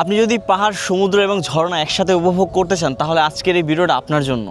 আপনি যদি পাহাড়, সমুদ্র এবং ঝর্ণা একসাথে উপভোগ করতে চান, তাহলে আজকের এই ভিডিওটা আপনার জন্য।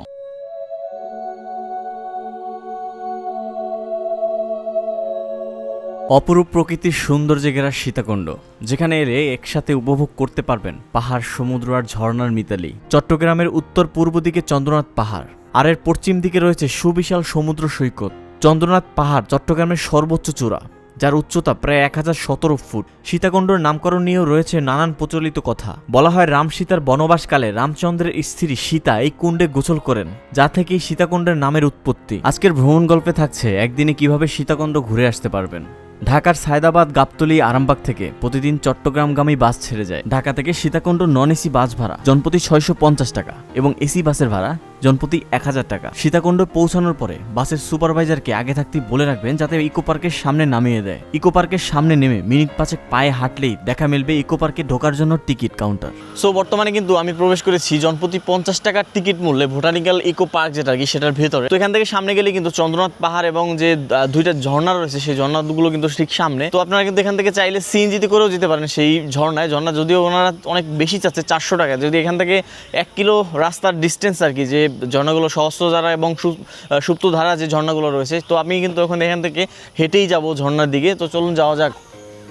অপরূপ প্রকৃতির সৌন্দর্যে ঘেরা সীতাকুণ্ড, যেখানে এলে একসাথে উপভোগ করতে পারবেন পাহাড়, সমুদ্র আর ঝর্ণার মিতালি। চট্টগ্রামের উত্তর পূর্ব দিকে চন্দ্রনাথ পাহাড়, আর এর পশ্চিম দিকে রয়েছে সুবিশাল সমুদ্র সৈকত। চন্দ্রনাথ পাহাড় চট্টগ্রামের সর্বোচ্চ চূড়া। যার উচ্চতা প্রায় এক হাজার সতেরো ফুট। সীতাকুণ্ডর নামকরণ নিয়েও রয়েছে নানান প্রচলিত কথা। বলা হয় রাম সীতার বনবাসকালে রামচন্দ্রের স্ত্রী সীতা এই কুণ্ডে গোসল করেন, যা থেকেই সীতাকুণ্ডের নামের উৎপত্তি। আজকের ভ্রমণ গল্পে থাকছে একদিনে কীভাবে সীতাকুণ্ড ঘুরে আসতে পারবেন। ঢাকার সায়দাবাদ, গাবতলী, আরামবাগ থেকে প্রতিদিন চট্টগ্রামগামী বাস ছেড়ে যায়। ঢাকা থেকে সীতাকুণ্ড নন এসি বাস ভাড়া, জনপ্রতি ছয়শো পঞ্চাশ টাকা এবং এসি বাসের ভাড়া জনপ্রতি এক হাজার টাকা। সীতাকুণ্ড পৌঁছানোর পরে বাসের সুপারভাইজারকে আগে থাকতেই বলে রাখবেন যাতে ইকো পার্কের সামনে নামিয়ে দেয়। ইকো পার্কের সামনে নেমে মিনিট পাঁচেক পায়ে হাঁটলেই দেখা মিলবে ইকো পার্কে ঢোকার জন্য টিকিট কাউন্টার। সো বর্তমানে কিন্তু আমি প্রবেশ করেছি জনপ্রতি পঞ্চাশ টাকার টিকিট মূল্যে ভোটানিক্যাল ইকো পার্ক যেটা কি, সেটার ভেতরে। তো এখান থেকে সামনে গেলে কিন্তু চন্দ্রনাথ পাহাড় এবং যে দুইটা ঝর্ণা রয়েছে, সেই ঝর্ণাগুলো কিন্তু ঠিক সামনে। তো আপনারা কিন্তু এখান থেকে চাইলে সিএনজিতে করেও যেতে পারেন সেই ঝর্ণায়। ঝর্ণা যদিও ওনারা অনেক বেশি চাচ্ছে, চারশো টাকা। যদি এখান থেকে এক কিলো রাস্তার ডিস্টেন্স আর কি, যে ঝর্ণাগুলো সহস্রধারা এবং সু- আহ, সুপ্তধারা যে ঝর্ণাগুলো রয়েছে তো আমি কিন্তু এখন এখান থেকে হেঁটেই যাব ঝর্ণার দিকে। তো চলুন যাওয়া যাক।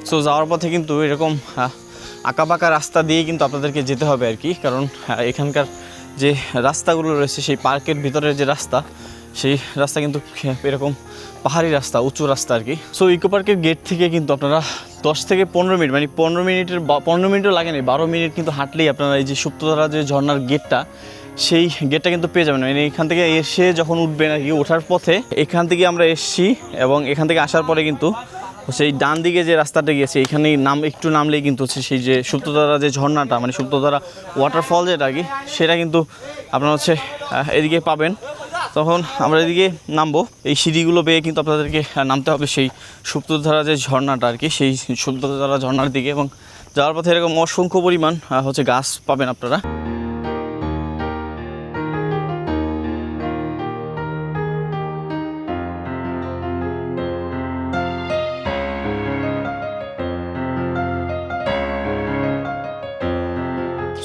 সো যাওয়ার পথে কিন্তু এরকম আঁকাবাঁকা রাস্তা দিয়ে কিন্তু আপনাদেরকে যেতে হবে আর কি। কারণ এখানকার যে রাস্তাগুলো রয়েছে সেই পার্কের ভিতরের যে রাস্তা সেই রাস্তা কিন্তু এরকম পাহাড়ি রাস্তা উঁচু রাস্তা আর কি। সো ইকো পার্কের গেট থেকে কিন্তু আপনারা দশ থেকে পনেরো মিনিট মানে পনেরো মিনিটের পনেরো মিনিটও লাগে না বারো মিনিট কিন্তু হাঁটলেই আপনারা এই যে সুপ্তধারা যে ঝর্ণার গেটটা সেই গেটটা কিন্তু পেয়ে যাবেন। মানে এখান থেকে এসে যখন উঠবেন আর কি, ওঠার পথে এখান থেকে আমরা এসছি এবং এখান থেকে আসার পরে কিন্তু সেই ডান দিকে যে রাস্তাটা গিয়েছে, এখানে নাম, একটু নামলেই কিন্তু হচ্ছে সেই যে সুপ্তধারা যে ঝর্ণাটা মানে সুপ্তধারা ওয়াটারফল যেটা কি, সেটা কিন্তু আপনারা হচ্ছে এদিকে পাবেন। তখন আমরা এদিকে নামবো। এই সিঁড়িগুলো বেয়ে কিন্তু আপনাদেরকে নামতে হবে সেই সুপ্তধারা যে ঝর্ণাটা আর কি, সেই সুপ্তধারা ঝর্ণার দিকে এবং যাওয়ার পথে এরকম অসংখ্য পরিমাণ হচ্ছে গাছ পাবেন আপনারা।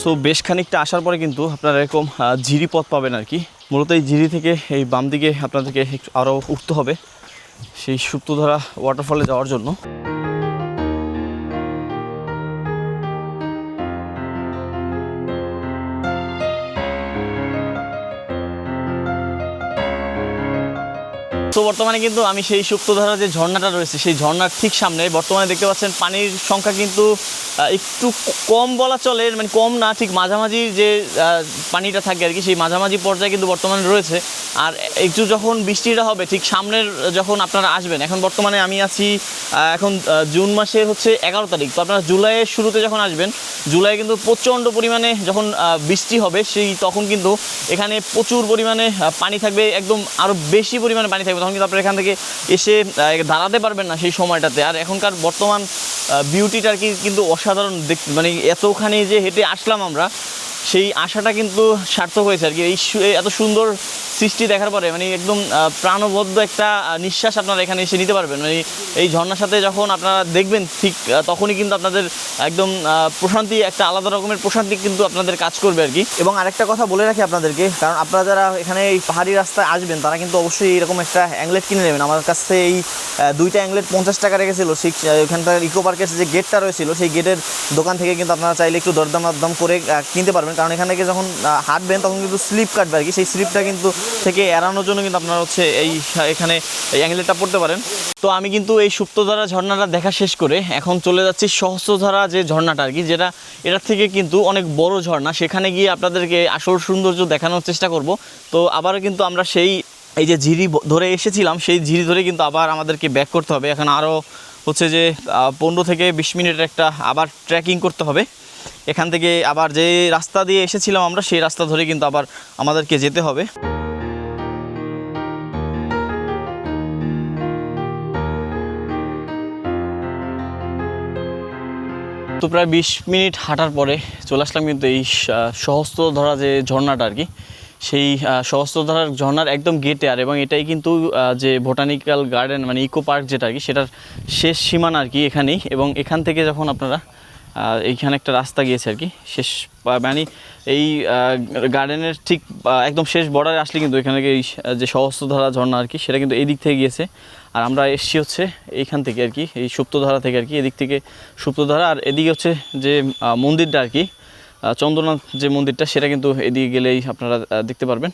সো বেশ খানিকটা আসার পরে কিন্তু আপনারা এরকম ঝিরি পথ পাবেন আর কি। মূলত এই ঝিরি থেকে এই বাম দিকে আপনাদেরকে একটু আরও উঠতে হবে সেই সুপ্তধারা ওয়াটারফলে যাওয়ার জন্য। তো বর্তমানে কিন্তু আমি সেই সুপ্তধারা যে ঝর্ণাটা রয়েছে, সেই ঝর্ণার ঠিক সামনে বর্তমানে দেখতে পাচ্ছেন পানির সংখ্যা কিন্তু একটু কম বলা চলে মানে কম না, ঠিক মাঝামাঝি যে পানিটা থাকে আর কি, সেই মাঝামাঝি পর্যায়ে কিন্তু বর্তমানে রয়েছে। আর একটু যখন বৃষ্টিটা হবে, ঠিক সামনের যখন আপনারা আসবেন, এখন বর্তমানে আমি আছি এখন জুন মাসের হচ্ছে এগারো তারিখ। তো আপনারা জুলাইয়ের শুরুতে যখন আসবেন, জুলাই কিন্তু প্রচণ্ড পরিমাণে যখন বৃষ্টি হবে, সেই তখন কিন্তু এখানে প্রচুর পরিমাণে পানি থাকবে, একদম আরও বেশি পরিমাণে পানি থাকবে। তখন কিন্তু আপনারা এখান থেকে এসে দাঁড়াতে পারবেন না সেই সময়টাতে। আর এখনকার বর্তমান বিউটিটা আর কি কিন্তু অসাধারণ দেখ মানে এতখানি যে হেঁটে আসলাম আমরা সেই আশাটা কিন্তু সার্থক হয়েছে আর কি। এই এত সুন্দর সৃষ্টি দেখার পরে মানে একদম প্রাণবদ্ধ একটা নিঃশ্বাস আপনারা এখানে এসে নিতে পারবেন। মানে এই ঝর্ণার সাথে যখন আপনারা দেখবেন, ঠিক তখনই কিন্তু আপনাদের একদম প্রশান্তি, একটা আলাদা রকমের প্রশান্তি কিন্তু আপনাদের কাজ করবে আর কি। এবং আরেকটা কথা বলে রাখি আপনাদেরকে, কারণ আপনারা যারা এখানে এই পাহাড়ি রাস্তায় আসবেন, তারা কিন্তু অবশ্যই এরকম একটা অ্যাংলেট কিনে নেবেন। আমার কাছ এই দুইটা অ্যাংলেট পঞ্চাশ টাকা রেখেছিল। সেই ওখানটার ইকো পার্কের যে গেটটা রয়েছিল, সেই গেটের দোকান থেকে কিন্তু আপনারা চাইলে একটু দরদাম দরদাম করে কিনতে পারবেন। কারণ এখান থেকে যখন হাঁটবেন তখন কিন্তু স্লিপ কাটবে আর কি। সেই স্লিপটা কিন্তু থেকে এড়ানোর জন্য কিন্তু আপনারা হচ্ছে এই এখানে এই অ্যাংলেটটা পড়তে পারেন। তো আমি কিন্তু এই সুপ্তধারা ঝর্ণাটা দেখা শেষ করে এখন চলে যাচ্ছি সহস্রধারা যে ঝর্ণাটা আর কি, যেটা এটার থেকে কিন্তু অনেক বড় ঝর্ণা। সেখানে গিয়ে আপনাদেরকে আসল সৌন্দর্য দেখানোর চেষ্টা করব। তো আবার কিন্তু আমরা সেই, এই যে ঝিরি ধরে এসেছিলাম, সেই ঝিরি ধরে কিন্তু আবার আমাদেরকে ব্যাক করতে হবে। এখন আরও হচ্ছে যে পনেরো থেকে বিশ মিনিটের একটা আবার ট্রেকিং করতে হবে। এখান থেকে আবার যে রাস্তা দিয়ে এসেছিলাম আমরা সেই রাস্তা ধরে কিন্তু আবার আমাদেরকে যেতে হবে। তো প্রায় বিশ মিনিট হাঁটার পরে চলে আসলাম কিন্তু এই আহ, সহস্র ধরা যে ঝর্ণাটা আর কি সেই আহ, সহস্রধারার ঝর্ণার একদম গেটে আর এবং এটাই কিন্তু যে বোটানিক্যাল গার্ডেন মানে ইকো পার্ক যেটা আর কি সেটার শেষ সীমানা আর কি এখানেই। এবং এখান থেকে যখন আপনারা এইখানে একটা রাস্তা গিয়েছে আর কি। শেষ মানে এই গার্ডেনের ঠিক একদম শেষ বর্ডারে আসলে কিন্তু এখানে এই যে সহস্রধারা ঝর্ণা আর কি, সেটা কিন্তু এই দিক থেকে গিয়েছে। আর আমরা এসছি হচ্ছে এইখান থেকে আর কি, এই সুপ্তধারা থেকে আর কি, এদিক থেকে সুপ্তধারা। আর এদিকে হচ্ছে যে মন্দিরটা আর কি চন্দ্রনাথ যে মন্দিরটা, সেটা কিন্তু এদিকে গেলেই আপনারা দেখতে পারবেন।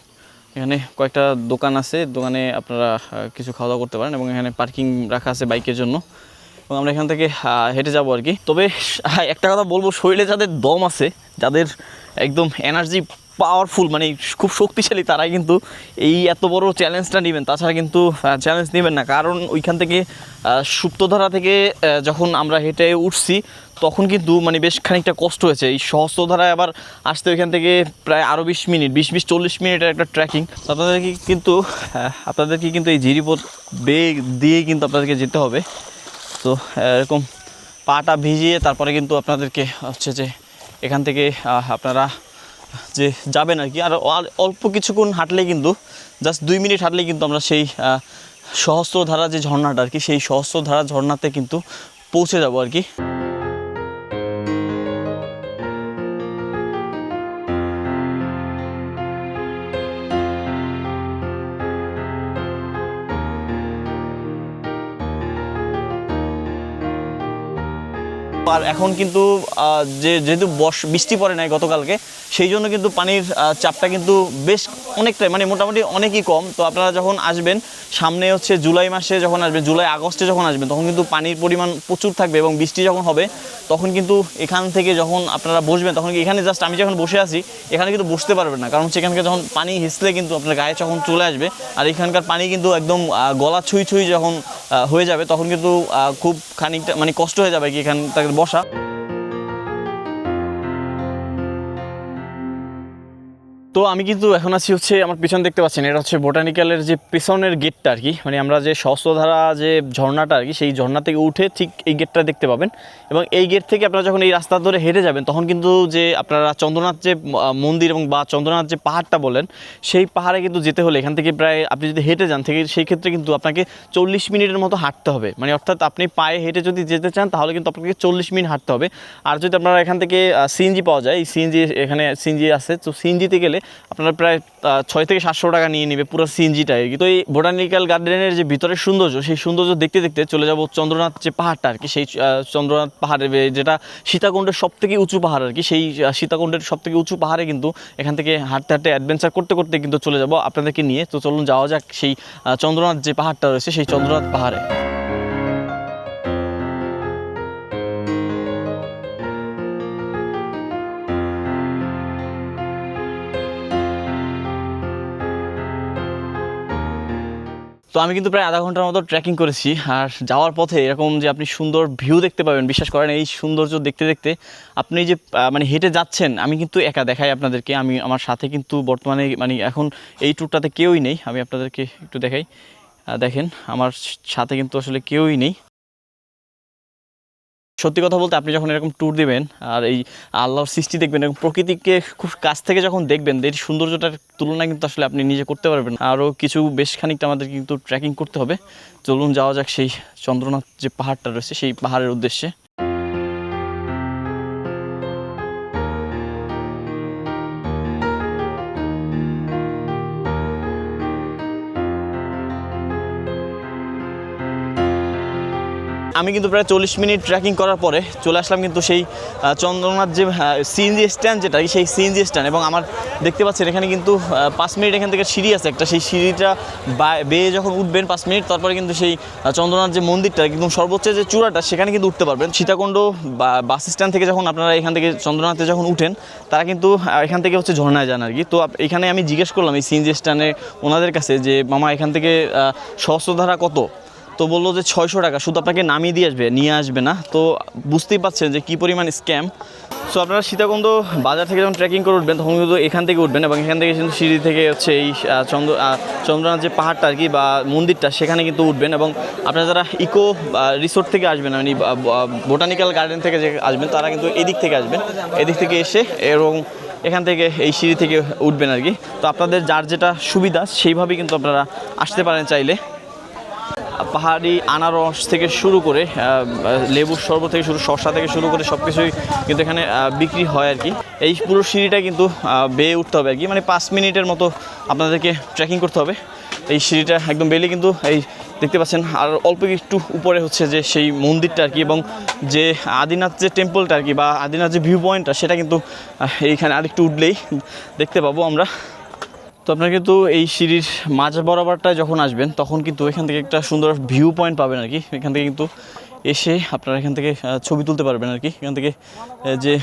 এখানে কয়েকটা দোকান আছে, দোকানে আপনারা কিছু খাওয়া দাওয়া করতে পারেন এবং এখানে পার্কিং রাখা আছে বাইকের জন্য। এবং আমরা এখান থেকে হেঁটে যাব আর কি। তবে একটা কথা বলব, শরীরে যাদের দম আছে, যাদের একদম এনার্জি পাওয়ারফুল মানে খুব শক্তিশালী, তারাই কিন্তু এই এত বড় চ্যালেঞ্জটা নেবেন। তাছাড়া কিন্তু চ্যালেঞ্জ নেবেন না। কারণ ওইখান থেকে সুপ্তধারা থেকে যখন আমরা হেঁটে উঠছি, তখন কিন্তু মানে বেশ খানিকটা কষ্ট হয়েছে। এই সহস্রধারায় আবার আসতে ওইখান থেকে প্রায় আরও বিশ মিনিট, বিশ বিশ, চল্লিশ মিনিটের একটা ট্রেকিং আপনাদেরকে কিন্তু আপনাদেরকে কিন্তু এই জিরিপথ বেগ দিয়ে কিন্তু আপনাদেরকে যেতে হবে। তো, এরকম পাটা ভিজিয়ে তারপরে কিন্তু আপনাদেরকে হচ্ছে যে এখান থেকে আপনারা যে যাবেন আর কি, আর অল্প কিছুক্ষণ হাঁটলে কিন্তু জাস্ট দুই মিনিট হাঁটলে কিন্তু আমরা সেই সহস্র সহস্রধারা যে ঝর্ণাটা আর কি, সেই সহস্রধারা ঝর্ণাতে কিন্তু পৌঁছে যাব আর কি। আর এখন কিন্তু যে যেহেতু বৃষ্টি পড়ে নাই গতকালকে সেই জন্য কিন্তু পানির চাপটা কিন্তু বেশ অনেকটাই মানে মোটামুটি অনেকই কম। তো আপনারা যখন আসবেন, সামনে হচ্ছে জুলাই মাসে যখন আসবেন, জুলাই, আগস্টে যখন আসবেন, তখন কিন্তু পানির পরিমাণ প্রচুর থাকবে এবং বৃষ্টি যখন হবে, তখন কিন্তু এখান থেকে যখন আপনারা বসবেন, তখন এখানে জাস্ট আমি যখন বসে আছি, এখানে কিন্তু বসতে পারবেন না। কারণ সেখানকে যখন পানি হিসলে কিন্তু আপনার গায়ে যখন চলে আসবে, আর এখানকার পানি কিন্তু একদম গলা ছুঁই ছুঁই যখন হয়ে যাবে, তখন কিন্তু খুব খানিকটা মানে কষ্ট হয়ে যাবে কি এখান বসা। তো আমি কিন্তু এখন আছি হচ্ছে আমার পিছন দেখতে পাচ্ছেন, এটা হচ্ছে বোটানিক্যালের যে পেছনের গেটটা আর কি। মানে আমরা যে সহস্রধারা যে ঝর্ণাটা আর কি, সেই ঝর্ণা থেকে উঠে ঠিক এই গেটটা দেখতে পাবেন। এবং এই গেট থেকে আপনারা যখন এই রাস্তা ধরে হেঁটে যাবেন, তখন কিন্তু যে আপনারা চন্দ্রনাথ যে মন্দির এবং বা চন্দ্রনাথ যে পাহাড়টা বলেন, সেই পাহাড়ে কিন্তু যেতে হলে এখান থেকে প্রায় আপনি যদি হেঁটে যান, থেকে সেই ক্ষেত্রে কিন্তু আপনাকে চল্লিশ মিনিটের মতো হাঁটতে হবে। মানে অর্থাৎ আপনি পায়ে হেঁটে যদি যেতে চান, তাহলে কিন্তু আপনাকে চল্লিশ মিনিট হাঁটতে হবে। আর যদি আপনারা এখান থেকে সিএনজি পাওয়া যায় সিএনজি এখানে সিএনজি আছে, তো সিএনজিতে গেলে আপনারা প্রায় ছয় থেকে সাতশো টাকা নিয়ে নেবে পুরো সিএনজিটা আর কি। তো এই বোটানিক্যাল গার্ডেনের যে ভিতরের সৌন্দর্য, সেই সৌন্দর্য দেখতে দেখতে চলে যাব চন্দ্রনাথ যে পাহাড়টা আর কি, সেই চন্দ্রনাথ পাহাড়ে যেটা সীতাকুণ্ডের সব থেকে উঁচু পাহাড় আর কি, সেই সীতাকুণ্ডের সব থেকে উঁচু পাহাড়ে কিন্তু এখান থেকে হাঁটতে হাঁটতে অ্যাডভেঞ্চার করতে করতে কিন্তু চলে যাব আপনাদেরকে নিয়ে। তো চলুন যাওয়া যাক সেই চন্দ্রনাথ যে পাহাড়টা রয়েছে সেই চন্দ্রনাথ পাহাড়ে। তো আমি কিন্তু প্রায় আধা ঘণ্টার মতো ট্রেকিং করেছি, আর যাওয়ার পথে এরকম যে আপনি সুন্দর ভিউ দেখতে পাবেন, বিশ্বাস করেন এই সৌন্দর্য দেখতে দেখতে আপনি যে মানে হেঁটে যাচ্ছেন, আমি কিন্তু একা দেখাই আপনাদেরকে, আমি আমার সাথে কিন্তু বর্তমানে মানে এখন এই ট্যুরটাতে কেউই নেই, আমি আপনাদেরকে একটু দেখাই। দেখেন, আমার সাথে কিন্তু আসলে কেউই নেই। সত্যি কথা বলতে আপনি যখন এরকম ট্যুর দেবেন আর এই আল্লাহর সৃষ্টি দেখবেন এবং প্রকৃতিকে খুব কাছ থেকে যখন দেখবেন, এর সৌন্দর্যটার তুলনা কিন্তু আসলে আপনি নিজে করতে পারবেন আরও কিছু বেশ খানিকটা আমাদের কিন্তু ট্রেকিং করতে হবে। চলুন যাওয়া যাক সেই চন্দ্রনাথ যে পাহাড়টা রয়েছে, সেই পাহাড়ের উদ্দেশ্যে। আমি কিন্তু প্রায় চল্লিশ মিনিট ট্রেকিং করার পরে চলে আসলাম কিন্তু সেই চন্দ্রনাথ যে সিএনজি স্ট্যান্ড যেটা সেই সিএনজি স্ট্যান্ড এবং আমার দেখতে পাচ্ছেন এখানে কিন্তু পাঁচ মিনিট এখান থেকে সিঁড়ি আছে একটা। সেই সিঁড়িটা বেয়ে যখন উঠবেন পাঁচ মিনিট, তারপরে কিন্তু সেই চন্দ্রনাথ যে মন্দিরটা, একদম সর্বোচ্চ যে চূড়াটা, সেখানে কিন্তু উঠতে পারবেন। সীতাকুণ্ড বাস স্ট্যান্ড থেকে যখন আপনারা এখান থেকে চন্দ্রনাথে যখন উঠেন, তারা কিন্তু এখান থেকে হচ্ছে ঝর্ণায় যান আর কি তো এখানে আমি জিজ্ঞেস করলাম এই সিএনজি স্ট্যান্ডে ওনাদের কাছে যে, মামা এখান থেকে সহস্রধারা কত? তো বলল যে ছয়শো টাকা, শুধু আপনাকে নামিয়ে দিয়ে আসবে, নিয়ে আসবে না। তো বুঝতেই পারছেন যে কী পরিমাণ স্ক্যাম সো আপনারা সীতাকুণ্ড বাজার থেকে যখন ট্রেকিং করে উঠবেন, তখন কিন্তু এখান থেকে উঠবেন এবং এখান থেকে কিন্তু সিঁড়ি থেকে হচ্ছে এই চন্দ্র চন্দ্রনাথ যে পাহাড়টা আর কি বা মন্দিরটা, সেখানে কিন্তু উঠবেন এবং আপনারা যারা ইকো রিসোর্ট থেকে আসবেন মানে বোটানিক্যাল গার্ডেন থেকে যে আসবেন, তারা কিন্তু এদিক থেকে আসবেন। এদিক থেকে এসে এবং এখান থেকে এই সিঁড়ি থেকে উঠবেন আর কি। তো আপনাদের যার যেটা সুবিধা সেইভাবেই কিন্তু আপনারা আসতে পারেন চাইলে। পাহাড়ি আনারস থেকে শুরু করে লেবুর শরবত থেকে শুরু, শসা থেকে শুরু করে সব কিছুই কিন্তু এখানে বিক্রি হয় আর কি। এই পুরো সিঁড়িটা কিন্তু বেয়ে উঠতে হবে আর কি। মানে পাঁচ মিনিটের মতো আপনাদেরকে ট্রেকিং করতে হবে। এই সিঁড়িটা একদম বেলে কিন্তু এই দেখতে পাচ্ছেন, আর অল্প একটু উপরে হচ্ছে যে সেই মন্দিরটা আর কি, এবং যে আদিনাথ যে টেম্পলটা আর কি, বা আদিনাথ যে ভিউ পয়েন্টটা সেটা কিন্তু এইখানে আরেকটু উঠলেই দেখতে পাবো আমরা। তো আপনারা কিন্তু এই সিঁড়ির মাঝ বরাবরটা যখন আসবেন, তখন কিন্তু এখান থেকে একটা সুন্দর ভিউ পয়েন্ট পাবেন আর কি। এখান থেকে কিন্তু এসে আপনারা এখান থেকে ছবি তুলতে পারবেন আর কি। এখান থেকে যে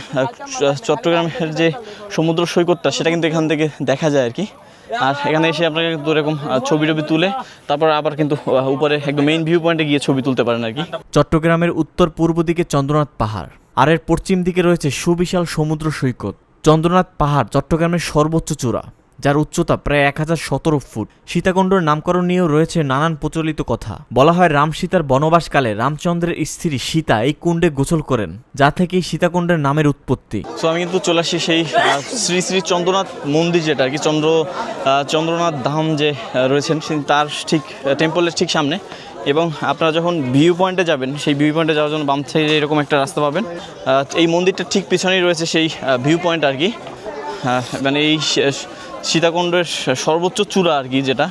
চট্টগ্রামের যে সমুদ্র সৈকতটা, সেটা কিন্তু এখান থেকে দেখা যায় আর কি। আর এখানে এসে আপনারা কিন্তু এরকম ছবি টবি তুলে, তারপর আবার কিন্তু উপরে একদম মেইন ভিউ পয়েন্টে গিয়ে ছবি তুলতে পারেন আর কি। চট্টগ্রামের উত্তর পূর্ব দিকে চন্দ্রনাথ পাহাড়, আর এর পশ্চিম দিকে রয়েছে সুবিশাল সমুদ্র সৈকত। চন্দ্রনাথ পাহাড় চট্টগ্রামের সর্বোচ্চ চূড়া। যার উচ্চতা প্রায় এক হাজার সতেরো ফুট। সীতাকুণ্ডর নামকরণ নিয়েও রয়েছে নানান প্রচলিত কথা। বলা হয় রাম সীতার বনবাসকালে রামচন্দ্রের স্ত্রী সীতা এই কুণ্ডে গোসল করেন, যা থেকেই সীতাকুণ্ডের নামের উৎপত্তি। সো আমি কিন্তু চলে আসি সেই শ্রী শ্রী চন্দ্রনাথ মন্দির যেটা আর কি চন্দ্র চন্দ্রনাথ ধাম যে রয়েছেন তার ঠিক টেম্পলের ঠিক সামনে। এবং আপনারা যখন ভিউ পয়েন্টে যাবেন, সেই ভিউ পয়েন্টে যাওয়ার জন্য বাম থেকে এরকম একটা রাস্তা পাবেন। এই মন্দিরটার ঠিক পিছনেই রয়েছে সেই ভিউ পয়েন্ট আর কি। মানে এই সীতাকুণ্ডের সর্বোচ্চ চূড়া আর কি যেটা।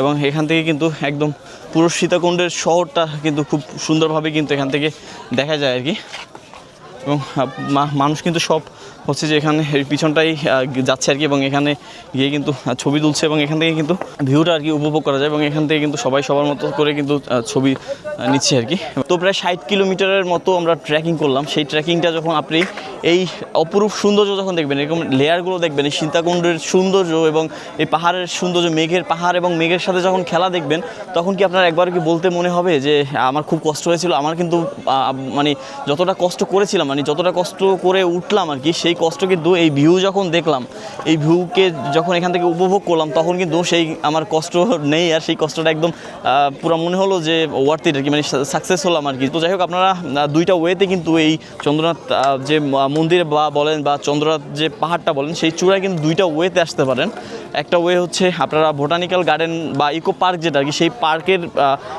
এবং এখান থেকে কিন্তু একদম পুরো সীতাকুণ্ডের শহরটা কিন্তু খুব সুন্দরভাবে কিন্তু এখান থেকে দেখা যায় আর কি। এবং মানুষ কিন্তু সব হচ্ছে যে এখানে পিছনটাই যাচ্ছে আর কি এবং এখানে গিয়ে কিন্তু ছবি তুলছে এবং এখান থেকে কিন্তু ভিউটা আর কি উপভোগ করা যায় এবং এখান থেকে কিন্তু সবাই সবার মতো করে কিন্তু ছবি নিচ্ছে আর কি। তো প্রায় ষাট কিলোমিটারের মতো আমরা ট্রেকিং করলাম। সেই ট্রেকিংটা যখন আপনি এই অপরূপ সৌন্দর্য যখন দেখবেন, এরকম লেয়ারগুলো দেখবেন, এই সীতাকুণ্ডের সৌন্দর্য এবং এই পাহাড়ের সৌন্দর্য, মেঘের পাহাড় এবং মেঘের সাথে যখন খেলা দেখবেন, তখন কি আপনার একবার কি বলতে মনে হবে যে, আমার খুব কষ্ট হয়েছিল, আমার কিন্তু মানে যতটা কষ্ট করেছিলাম মানে যতটা কষ্ট করে উঠলাম আর কি, সেই কষ্ট কিন্তু এই ভিউ যখন দেখলাম, এই ভিউকে যখন এখান থেকে উপভোগ করলাম, তখন কিন্তু সেই আমার কষ্ট নেই আর সেই কষ্টটা একদম পুরো মনে হলো যে ওয়ার্থ আর কি মানে সাকসেস হলাম আর কি। তো যাই হোক, আপনারা দুইটা ওয়েতে কিন্তু এই চন্দ্রনাথ যে মন্দির বা বলেন বা চন্দ্রনাথ যে পাহাড়টা বলেন, সেই চূড়ায় কিন্তু দুইটা ওয়েতে আসতে পারেন। একটা ওয়ে হচ্ছে আপনারা বোটানিক্যাল গার্ডেন বা ইকো পার্ক যেটা আর কি, সেই পার্কের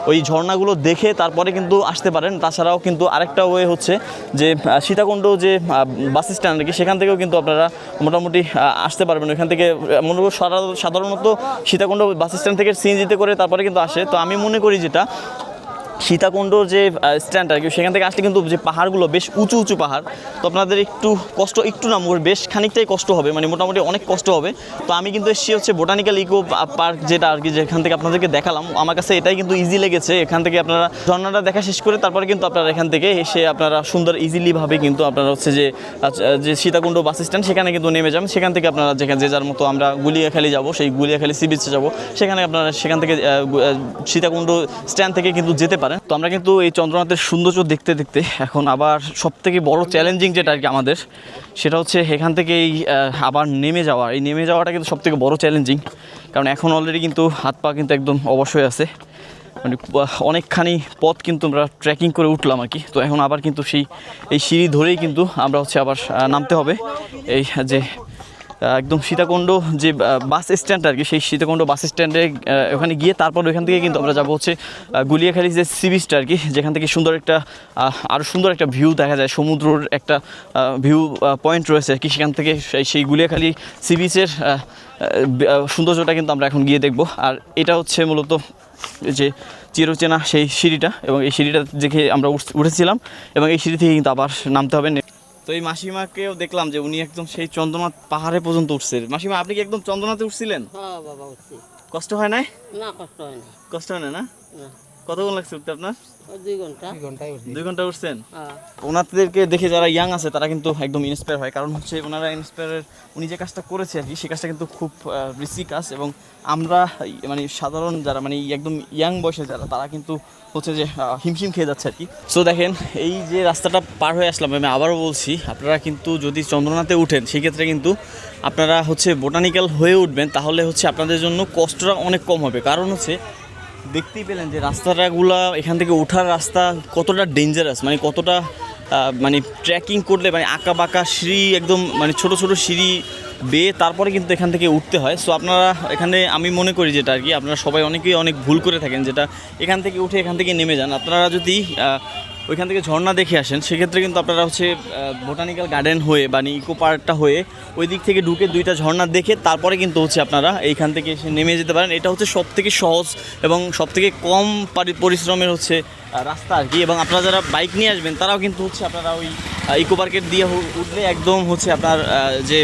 ওই ঝর্ণাগুলো দেখে তারপরে কিন্তু আসতে পারেন। তাছাড়াও কিন্তু আরেকটা ওয়ে হচ্ছে যে সীতাকুণ্ড যে বাস স্ট্যান্ড আর কি, সেখান থেকেও কিন্তু আপনারা মোটামুটি আসতে পারবেন। ওইখান থেকে মনে সাধারণত সীতাকুণ্ড বাস স্ট্যান্ড থেকে সিএনজিতে করে তারপরে কিন্তু আসে। তো আমি মনে করি যেটা সীতাকুণ্ড যে স্ট্যান্ড আর কি, সেখান থেকে আসলে কিন্তু যে পাহাড়গুলো বেশ উঁচু উঁচু পাহাড়। তো আপনাদের একটু কষ্ট, একটু না বেশ খানিকটাই কষ্ট হবে মানে মোটামুটি অনেক কষ্ট হবে। তো আমি কিন্তু এসেছি হচ্ছে বোটানিক্যাল ইকো পার্ক যেটা আর কি, যেখান থেকে আপনাদেরকে দেখালাম। আমার কাছে এটাই কিন্তু ইজি লেগেছে। এখান থেকে আপনারা ঝর্ণাটা দেখা শেষ করে তারপরে কিন্তু আপনারা এখান থেকে এসে আপনারা সুন্দর ইজিলিভাবে কিন্তু আপনারা হচ্ছে যে যে সীতাকুণ্ড বাস স্ট্যান্ড সেখানে কিন্তু নেমে যাবেন। সেখান থেকে আপনারা যেখানে যে যার মতো আমরা গুলিয়াখালি যাব, সেই গুলিয়াখালি সি বিচে যাব। সেখানে আপনারা সেখান থেকে সীতাকুণ্ড স্ট্যান্ড থেকে কিন্তু যেতে পারেন তো আমরা কিন্তু এই চন্দ্রনাথের সৌন্দর্য দেখতে দেখতে এখন আবার সব থেকে বড় চ্যালেঞ্জিং যেটা আর কি আমাদের, সেটা হচ্ছে এখান থেকে এই আবার নেমে যাওয়া। এই নেমে যাওয়াটা কিন্তু সব থেকে বড় চ্যালেঞ্জিং কারণ এখন অলরেডি কিন্তু হাত পা কিন্তু একদম অবশ্যই আছে। মানে অনেকখানি পথ কিন্তু আমরা ট্রেকিং করে উঠলাম আর কি। তো এখন আবার কিন্তু সেই, এই সিঁড়ি ধরেই কিন্তু আমরা হচ্ছে আবার নামতে হবে। এই যে একদম সীতাকুণ্ড যে বাস স্ট্যান্ড আর কি, সেই সীতাকুণ্ড বাস স্ট্যান্ডে ওখানে গিয়ে তারপর ওইখান থেকে কিন্তু আমরা যাব হচ্ছে গুলিয়াখালী যে সি বিচটা আর কি, যেখান থেকে সুন্দর একটা আরও সুন্দর একটা ভিউ দেখা যায়, সমুদ্রর একটা ভিউ পয়েন্ট রয়েছে আর কি, সেখান থেকে সেই- সেই গুলিয়াখালী সি বিচের সৌন্দর্যটা কিন্তু আমরা এখন গিয়ে দেখব। আর এটা হচ্ছে মূলত যে চিরচেনা সেই সিঁড়িটা, এবং এই সিঁড়িটা দেখে আমরা উঠ- উঠেছিলাম, এবং এই সিঁড়ি থেকে কিন্তু আবার নামতে হবে। তো এই মাসিমাকেও দেখলাম যে উনি একদম সেই চন্দ্রনাথ পাহাড়ে পর্যন্ত উঠছে। মাসিমা আপনি কি একদম চন্দ্রনাথে উঠছিলেন? হ্যাঁ বাবা উঠছি। কষ্ট হয় নাই? না কষ্ট হয় না কষ্ট হয় না না? না। কতক্ষণ লাগছে উঠতে আপনার? দুই ঘণ্টা। উঠছেন? হ্যাঁ। ওনাদেরকে দেখে যারা ইয়াং আছে তারা কিন্তু একদম ইন্সপায়ার হয়। কারণ হচ্ছে ওনারা ইন্সপায়ারের উনি যে কাজটা করেছে আর কি সেই কাজটা কিন্তু খুব রিসি কাজ এবং আমরা মানে সাধারণ যারা মানে একদম ইয়াং বয়সে যারা তারা কিন্তু হচ্ছে যে হিমশিম খেয়ে যাচ্ছে আর কি। সো দেখেন এই যে রাস্তাটা পার হয়ে আসলাম আমি আবারও বলছি আপনারা কিন্তু যদি চন্দ্রনাথে উঠেন সেক্ষেত্রে কিন্তু আপনারা হচ্ছে বোটানিক্যাল হয়ে উঠবেন তাহলে হচ্ছে আপনাদের জন্য কষ্টটা অনেক কম হবে। কারণ হচ্ছে দেখতেই পেলেন যে রাস্তাটাগুলা এখান থেকে ওঠার রাস্তা কতটা ডেঞ্জারাস মানে কতটা মানে ট্রেকিং করলে মানে আঁকা বাঁকা সিঁড়ি একদম মানে ছোট ছোট সিঁড়ি বেয়ে তারপরে কিন্তু এখান থেকে উঠতে হয়। সো আপনারা এখানে আমি মনে করি যেটা আর কি, আপনারা সবাই অনেকেই অনেক ভুল করে থাকেন, যেটা এখান থেকে উঠে এখান থেকে নেমে যান। আপনারা যদি ওইখান থেকে ঝর্ণা দেখে আসেন। সেক্ষেত্রে কিন্তু আপনারা হচ্ছে বোটানিক্যাল গার্ডেন হয়ে বা ইকো পার্কটা হয়ে ওই দিক থেকে ঢুকে দুইটা ঝর্ণা দেখে তারপরে কিন্তু হচ্ছে আপনারা এইখান থেকে এসে নেমে যেতে পারেন। এটা হচ্ছে সবথেকে সহজ এবং সবথেকে কম পরিশ্রমের হচ্ছে রাস্তা আর কি, এবং আপনারা যারা বাইক নিয়ে আসবেন, তারাও কিন্তু হচ্ছে আপনারা ওই ইকো পার্কের দিয়ে উঠলে একদম হচ্ছে আপনার যে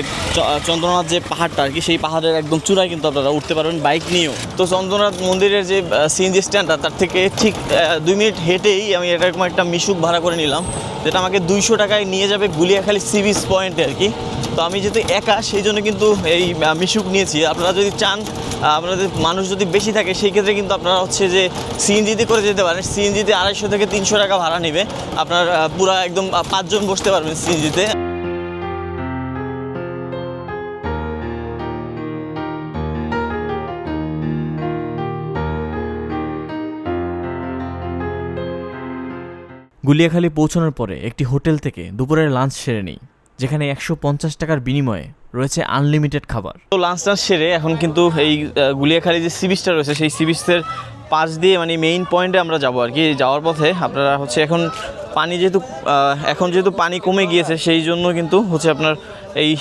চন্দ্রনাথ যে পাহাড়টা আর কি, সেই পাহাড়ের একদম চূড়ায় কিন্তু আপনারা উঠতে পারবেন বাইক নিয়েও। তো চন্দ্রনাথ মন্দিরের যে সিএনজি স্ট্যান্ডটা তার থেকে ঠিক দুই মিনিট হেঁটেই আমি এরকম একটা মিশুক ভাড়া করে নিলাম, যেটা আমাকে দুইশো টাকায় নিয়ে যাবে গুলিয়াখালী সি পয়েন্টে আর কি। তো আমি যেহেতু একা সেই জন্য কিন্তু এই মিশুক নিয়েছি। আপনারা যদি চান আপনাদের মানুষ যদি বেশি থাকে, সেই ক্ষেত্রে কিন্তু আপনারা হচ্ছে যে সিএনজিতে করে যেতে পারেন। সিএনজিতে আড়াইশো থেকে তিনশো টাকা ভাড়া নেবে। আপনার পুরা একদম পাঁচজন বসতে পারবেন সিএনজিতে গুলিয়াখালী পৌঁছানোর পরে একটি হোটেল থেকে দুপুরের লাঞ্চ সেরে নিই। যেখানে একশো পঞ্চাশ টাকার বিনিময়ে রয়েছে আনলিমিটেড খাবার। তো লাঞ্চ টাঞ্চ সেরে এখন কিন্তু এই গুলিয়াখালি যে সি বিচটা রয়েছে, সেই সি বিচের পাশ দিয়ে মানে মেইন পয়েন্টে আমরা যাব আর কি, যাওয়ার পথে। আপনারা হচ্ছে এখন পানি যেহেতু এখন যেহেতু পানি কমে গিয়েছে, সেই জন্য কিন্তু হচ্ছে আপনার এই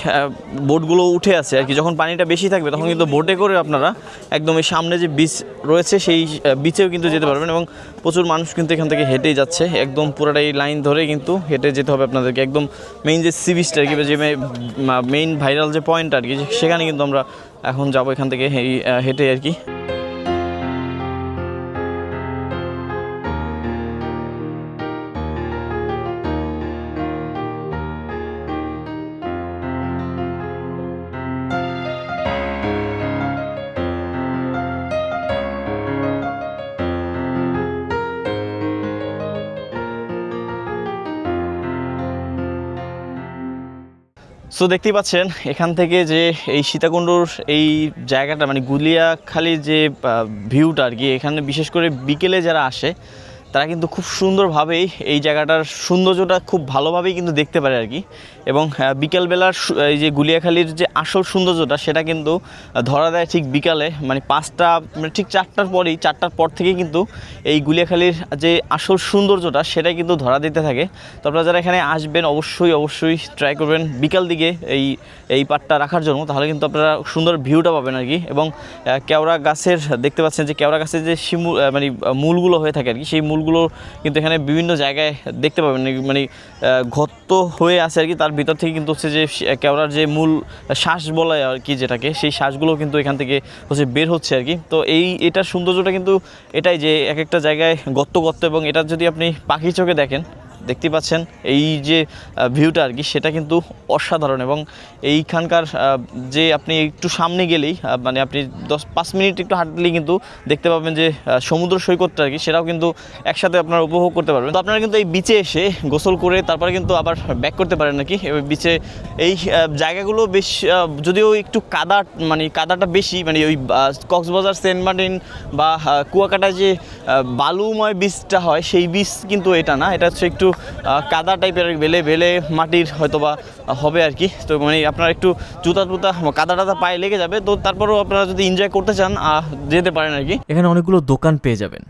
বোটগুলো উঠে আছে আর কি। যখন পানিটা বেশি থাকবে, তখন কিন্তু বোটে করে আপনারা একদম এই সামনে যে বিচ রয়েছে, সেই বিচেও কিন্তু যেতে পারবেন এবং প্রচুর মানুষ কিন্তু এখান থেকে হেঁটেই যাচ্ছে। একদম পুরোটা এই লাইন ধরে কিন্তু হেঁটে যেতে হবে আপনাদেরকে। একদম মেইন যে সি বিচটা আর কি, যে মেইন ভাইরাল যে পয়েন্ট আর কি, সেখানে কিন্তু আমরা এখন যাব এখান থেকে হেঁটে আর কি। সো দেখতেই পাচ্ছেন, এখান থেকে যে এই সীতাকুণ্ডর এই জায়গাটা মানে গুলিয়াখালির যে ভিউটা আর কি, এখানে বিশেষ করে বিকেলে যারা আসে তারা কিন্তু খুব সুন্দরভাবেই এই জায়গাটার সৌন্দর্যটা খুব ভালোভাবেই কিন্তু দেখতে পারে আর কি। এবং বিকেলবেলার এই যে গুলিয়াখালীর যে আসল সৌন্দর্যটা, সেটা কিন্তু ধরা দেয় ঠিক বিকালে মানে পাঁচটা মানে ঠিক চারটার পরেই, চারটার পর থেকেই কিন্তু এই গুলিয়াখালীর যে আসল সৌন্দর্যটা সেটা কিন্তু ধরা দিতে থাকে। তো আপনারা যারা এখানে আসবেন, অবশ্যই অবশ্যই ট্রাই করবেন বিকাল দিকে এই এই পাটটা রাখার জন্য। তাহলে কিন্তু আপনারা সুন্দর ভিউটা পাবেন আর কি। এবং কেওড়া গাছের, দেখতে পাচ্ছেন যে কেওড়া গাছের যে শিমু মানে মূলগুলো হয়ে থাকে আর কি, সেই মূলগুলো কিন্তু এখানে বিভিন্ন জায়গায় দেখতে পাবেন। মানে ঘত্ত হয়ে আছে আর কি। তার ভিতর থেকে কিন্তু হচ্ছে যে কেওড়ার যে মূল শ্বাস বলা আর কি যেটাকে, সেই শ্বাসগুলো কিন্তু এখান থেকে হচ্ছে বের হচ্ছে আর কি। তো এই, এটার সৌন্দর্যটা কিন্তু এটাই যে, এক একটা জায়গায় গত্ত গত্ত এবং এটা যদি আপনি পাখি চোখে দেখেন দেখতে পাচ্ছেন এই যে ভিউটা আর কি সেটা কিন্তু অসাধারণ এবং এইখানকার যে আপনি একটু সামনে গেলেই মানে আপনি দশ পাঁচ মিনিট একটু হাঁটলেই কিন্তু দেখতে পাবেন যে সমুদ্র সৈকতটা আর কি সেটাও কিন্তু একসাথে আপনারা উপভোগ করতে পারবেন। তো আপনারা কিন্তু এই বিচে এসে গোসল করে তারপরে কিন্তু আবার ব্যাক করতে পারেন নাকি বিচে এই জায়গাগুলো বেশ যদিও একটু কাদা মানে কাদাটা বেশি মানে ওই কক্সবাজার সেন্ট মার্টিন বা আহ, কুয়াকাটা যে বালুময় বীজটা হয় সেই বীজ কিন্তু এটা না এটা হচ্ছে একটু কাদা টাইপের বেলে বেলে মাটির হয়তোবা হবে আর কি। তো মানে আপনার একটু জুতা টুতা, কাদা টাদা পায়ে লেগে যাবে। তো তারপরেও আপনারা যদি এনজয় করতে চান যেতে পারেন আর কি। এখানে অনেকগুলো দোকান পেয়ে যাবেন,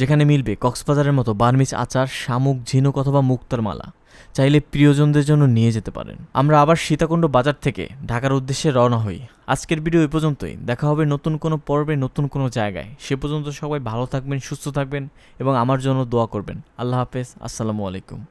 যেখানে মিলবে কক্সবাজারের মতো বার্মিজ আচার, শামুক, ঝিনুক অথবা মুক্তার মালা। চাইলে প্রিয়জনদের জন্য নিয়ে যেতে পারেন। আমরা আবার সীতাকুণ্ড বাজার থেকে ঢাকার উদ্দেশ্যে রওনা হই। আজকের ভিডিও এ পর্যন্তই। দেখা হবে নতুন কোনো পর্বে, নতুন কোনো জায়গায়। সে পর্যন্ত সবাই ভালো থাকবেন, সুস্থ থাকবেন এবং আমার জন্য দোয়া করবেন। আল্লাহ হাফেজ। আসসালামু আলাইকুম।